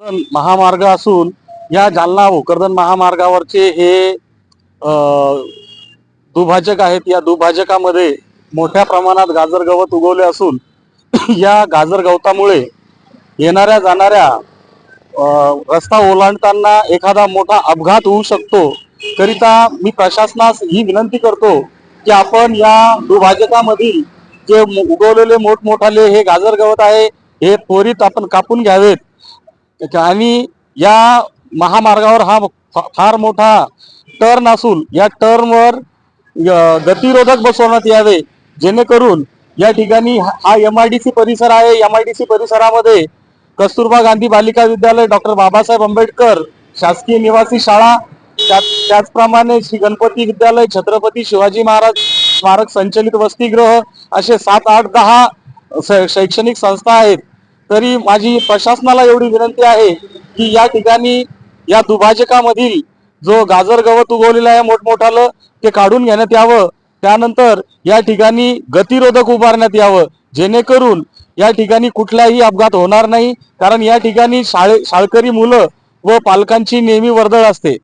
महामार्ग असून या जालना भोकरदन महामार्गावरचे हे दुभाजक आहेत. या दुभाजकामध्ये मोठ्या प्रमाणात गाजर गवत उगवले असून या गाजर गवतामुळे येणाऱ्या जाणाऱ्या रस्ता ओलांडताना एखादा मोठा अपघात होऊ शकतो. करिता मी प्रशासनास ही विनंती करतो की आपण या दुभाजकामधील जे उगवलेले मोठमोठाले हे गाजर गवत आहे हे त्वरित आपण कापून घ्यावेत. आणि या महामार्गावर हा फार मोठा टर्न असून या टर्नवर गतिरोधक बसवण्यात यावे जेणेकरून या ठिकाणी हा- हा एम आय डी सी परिसर आहे. एम आय डी सी परिसरामध्ये कस्तुरबा गांधी बालिका विद्यालय डॉक्टर बाबासाहेब आंबेडकर शासकीय निवासी शाळा त्याचप्रमाणे श्री गणपती विद्यालय छत्रपती शिवाजी महाराज स्मारक संचलित वसतिगृह असे सात आठ दहा शैक्षणिक संस्था आहेत. तरी माझी प्रशासनाला एवढी विनंती आहे की या ठिकाणी या दुभाजकामधील जो गाजर गवत उगवलेलं आहे मोठमोठालं ते काढून घेण्यात यावं. त्यानंतर या ठिकाणी गतिरोधक उभारण्यात यावं. जेणेकरून या ठिकाणी कुठलाही अपघात होणार नाही कारण या ठिकाणी शाळे शाळकरी मुलं व पालकांची नेहमी वर्दळ असते.